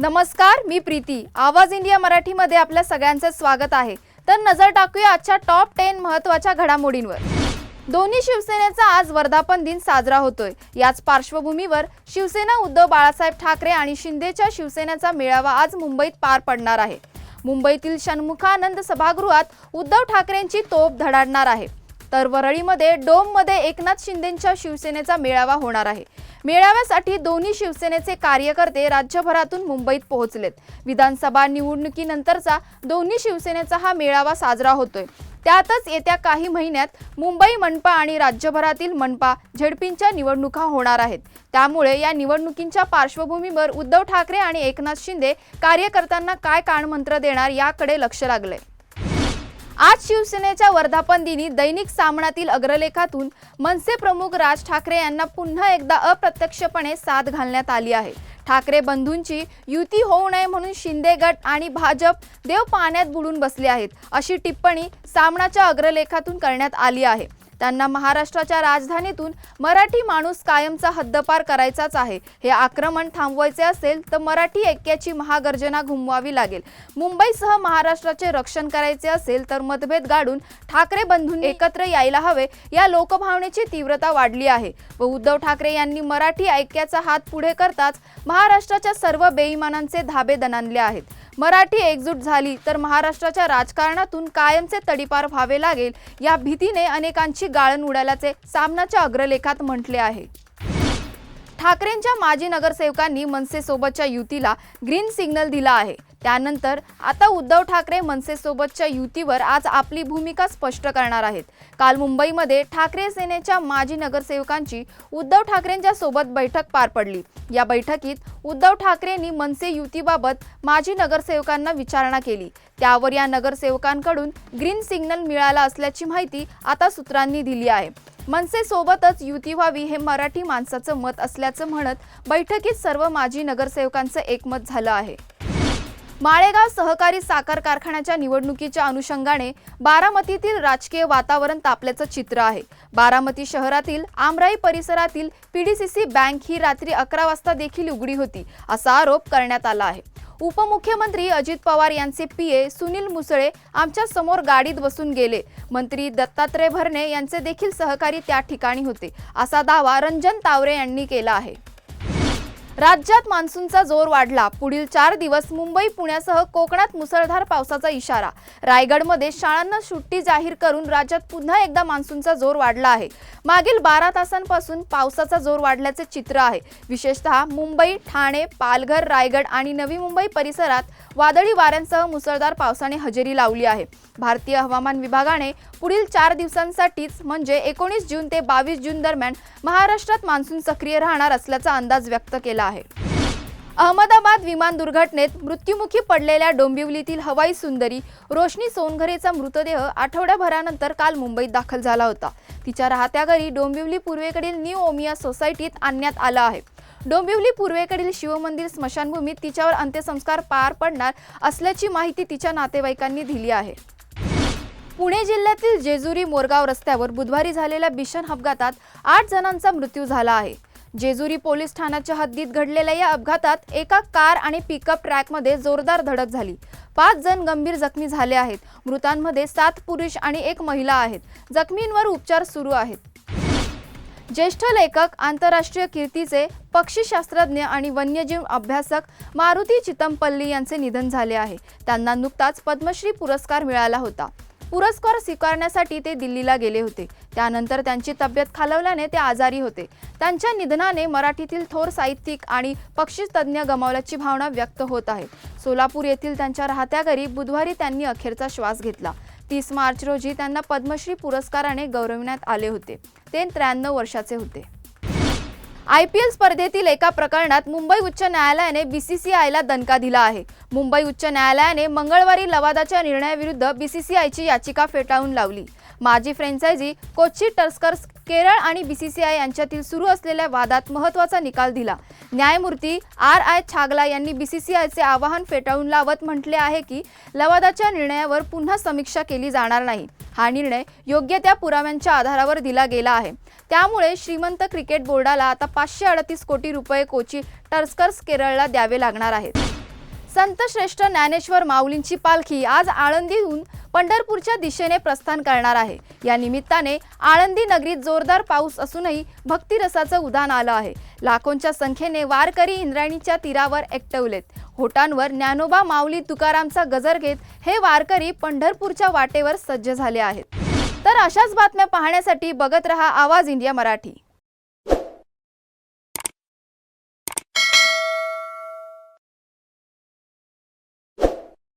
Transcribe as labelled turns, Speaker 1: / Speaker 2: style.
Speaker 1: नमस्कार मी प्रीती. आवाज इंडिया मराठीमध्ये आपल्या सगळ्यांचं स्वागत आहे. तर नजर टाकूया आजच्या टॉप टेन महत्त्वाच्या घडामोडींवर. दोन्ही शिवसेनेचा आज वर्धापन दिन साजरा होतोय. याच पार्श्वभूमीवर शिवसेना उद्धव बाळासाहेब ठाकरे आणि शिंदेच्या शिवसेनेचा मेळावा आज मुंबईत पार पडणार आहे. मुंबईतील षण्मुखानंद सभागृहात उद्धव ठाकरेंची तोफ धडाडणार आहे. तर वरळीमध्ये डोममध्ये एकनाथ शिंदेंच्या शिवसेनेचा मेळावा होणार आहे. मेळाव्यासाठी दोन्ही शिवसेनेचे कार्यकर्ते राज्यभरातून मुंबईत पोहोचलेत. विधानसभा निवडणुकीनंतरचा दोन्ही शिवसेनेचा हा मेळावा साजरा होतोय. त्यातच येत्या काही महिन्यात मुंबई मनपा आणि राज्यभरातील मनपा झेडपींच्या निवडणुका होणार आहेत. त्यामुळे या निवडणुकींच्या पार्श्वभूमीवर उद्धव ठाकरे आणि एकनाथ शिंदे कार्यकर्त्यांना काय कानमंत्र देणार याकडे लक्ष लागलंय. आज शिवसेनेच्या वर्धापन दिनी दैनिक सामनातील अग्रलेखातून मनसे प्रमुख राज ठाकरे यांना पुन्हा एकदा अप्रत्यक्षपणे साथ घालण्यात आली आहे. ठाकरे बंधूंची युती होऊ नये म्हणून शिंदे गट आणि भाजप देव पाण्यात बुडून बसले आहेत. अशी टिप्पणी सामनाच्या अग्रलेखातून करण्यात आली आहे. त्यांना महाराष्ट्राच्या राजधानीतून मराठी माणूस कायमचा हद्दपार करायचाच आहे. हे आक्रमण थांबवायचे असेल तर मराठी ऐक्याची महागर्जना घुमवावी लागेल. मुंबईसह महाराष्ट्राचे रक्षण करायचे असेल तर मतभेद गाडून ठाकरे बंधूंनी एकत्र यायला हवे या लोकभावनेची तीव्रता वाढली आहे. व उद्धव ठाकरे यांनी मराठी ऐक्याचा हात पुढे करताच महाराष्ट्राच्या सर्व बेईमानांचे धाबे दणानले आहेत. मराठी एकजूट झाली तर महाराष्ट्राच्या राजकारणातून कायमचे तडीपार व्हावे लागेल या भीतीने अनेकांची गाळण उडाल्याचे सामनाच्या अग्रलेखात म्हटले आहे. ठाकरेंच्या माजी नगरसेवकांनी मनसेसोबतच्या युतीला ग्रीन सिग्नल दिला आहे. त्यानंतर आता उद्धव ठाकरे मनसेसोबतच्या युतीवर आज आपली भूमिका स्पष्ट करणार आहेत. काल मुंबईमध्ये ठाकरे सेनेच्या माजी नगरसेवकांची उद्धव ठाकरेंच्या सोबत बैठक पार पडली. या बैठकीत उद्धव ठाकरेंनी मनसे युतीबाबत माजी नगरसेवकांना विचारणा केली. त्यावर या नगरसेवकांकडून ग्रीन सिग्नल मिळाला असल्याची माहिती आता सूत्रांनी दिली आहे. मनसेसोबतच युती व्हावी हे मराठी माणसाचं मत असल्याचं म्हणत बैठकीत सर्व माजी नगरसेवकांचं एकमत झालं आहे. माळेगाव सहकारी साखर कारखान्याच्या निवडणुकीच्या अनुषंगाने बारामतीतील राजकीय वातावरण तापल्याचं चित्र आहे. बारामती शहरातील आमराई परिसरातील पीडीसीसी बँक ही रात्री अकरा वाजता देखील उघडी होती असा आरोप करण्यात आला आहे. उपमुख्यमंत्री अजित पवार यांचे पीए सुनील मुसळे आमच्यासमोर गाडीत बसून गेले. मंत्री दत्तात्रय भरणे यांचे देखील सहकारी त्या ठिकाणी होते असा दावा रंजन तावरे यांनी केला आहे. राज्यात मान्सूनचा जोर वाढला. पुढील चार दिवस मुंबई पुण्यासह कोकणात मुसळधार पावसाचा इशारा. रायगडमध्ये शाळांना सुट्टी जाहीर करून राज्यात पुन्हा एकदा मान्सूनचा जोर वाढला आहे. मागील बारा तासांपासून पावसाचा जोर वाढल्याचे चित्र आहे. विशेषतः मुंबई ठाणे पालघर रायगड आणि नवी मुंबई परिसरात वादळी वाऱ्यांसह मुसळधार पावसाने हजेरी लावली आहे. भारतीय हवामान विभागाने पुढील चार दिवसांसाठीच म्हणजे एकोणीस जून ते बावीस जून दरम्यान महाराष्ट्रात मान्सून सक्रिय राहणार असल्याचा अंदाज व्यक्त केला आहे. अहमदाबाद विमान दुर्घटनेत मृत्युमुखी पडलेल्या डोंबिवलीतील हवाई सुंदरी रोशनी सोनघरेचा मृतदेह आठवड्याभरानंतर काल मुंबईत दाखल झाला होता. तिच्या राहत्या घरी डोंबिवली पूर्वेकडील न्यू ओमिया सोसायटीत आणण्यात आला आहे. डोंबिवली पूर्वेकडील शिवमंदिर स्मशानभूमीत तिच्यावर अंत्यसंस्कार पार पडणार असल्याची माहिती तिच्या नातेवाईकांनी दिली आहे. पुणे जिल्ह्यातील जेजुरी मोरगाव रस्त्यावर बुधवारी झालेल्या भीषण अपघातात आठ जणांचा मृत्यू झाला आहे. जेजुरी पोलीस ठाण्याच्या हद्दीत घडलेल्या या अपघातात एका कार आणि पिकअप ट्रॅकमध्ये जोरदार धडक झाली. पाच जण गंभीर जखमी झाले आहेत. मृतांमध्ये सात पुरुष आणि एक महिला आहेत. जखमींवर उपचार सुरू आहेत. ज्येष्ठ लेखक आंतरराष्ट्रीय कीर्तीचे पक्षीशास्त्रज्ञ आणि वन्यजीव अभ्यासक मारुती चितमपल्ली यांचे निधन झाले आहे. त्यांना नुकताच पद्मश्री पुरस्कार मिळाला होता. पुरस्कार स्वीकारण्यासाठी ते दिल्लीला गेले होते. त्यानंतर त्यांची तब्येत खालवल्याने ते आजारी होते. त्यांच्या निधनाने मराठीतील थोर साहित्यिक आणि पक्षीतज्ञ गमावल्याची भावना व्यक्त होत आहे. सोलापूर येथील त्यांच्या राहत्या घरी बुधवारी त्यांनी अखेरचा श्वास घेतला. तीस मार्च रोजी त्यांना पद्मश्री पुरस्काराने गौरविण्यात आले होते. ते त्र्याण्णव वर्षाचे होते. आय पी एल स्पर्धेतील एका प्रकरणात मुंबई उच्च न्यायालयाने बीसीसीआयला दणका दिला आहे. मुंबई उच्च न्यायालयाने मंगळवारी लवादाच्या निर्णयाविरुद्ध बीसीसीआयची याचिका फेटाळून लावली. माजी फ्रँचायझी कोच्ची टस्कर्स केरळ आणि बीसीसीआय यांच्यातील सुरू असलेल्या वादात महत्त्वाचा निकाल दिला. न्यायमूर्ती आर आय छागला यांनी बीसीसीआयचे आवाहन फेटाळून लावत म्हटले आहे की लवादाच्या निर्णयावर पुन्हा समीक्षा केली जाणार नाही. हा निर्णय योग्य त्या पुराव्यांच्या आधारावर दिला गेला आहे. त्यामुळे श्रीमंत क्रिकेट बोर्डाला आता पाचशे अडतीस कोटी रुपये कोची टर्स्कर्स केरळला द्यावे लागणार आहेत. संत श्रेष्ठ ज्ञानेश्वर माऊलींची पालखी आज आळंदीहून पंढरपूरच्या दिशेने प्रस्थान करणार आहे. या निमित्ताने आळंदी नगरीत जोरदार पाऊस असूनही भक्तिरसाचं उदान आलं आहे. लाखोंच्या संख्येने वारकरी इंद्रायणीच्या तीरावर एकटवलेत. होटांवर ज्ञानोबा माऊली तुकारामचा गजर घेत हे वारकरी पंढरपूरच्या वाटेवर सज्ज झाले आहेत. तर अशाच बातम्या पाहण्यासाठी बघत रहा आवाज इंडिया मराठी.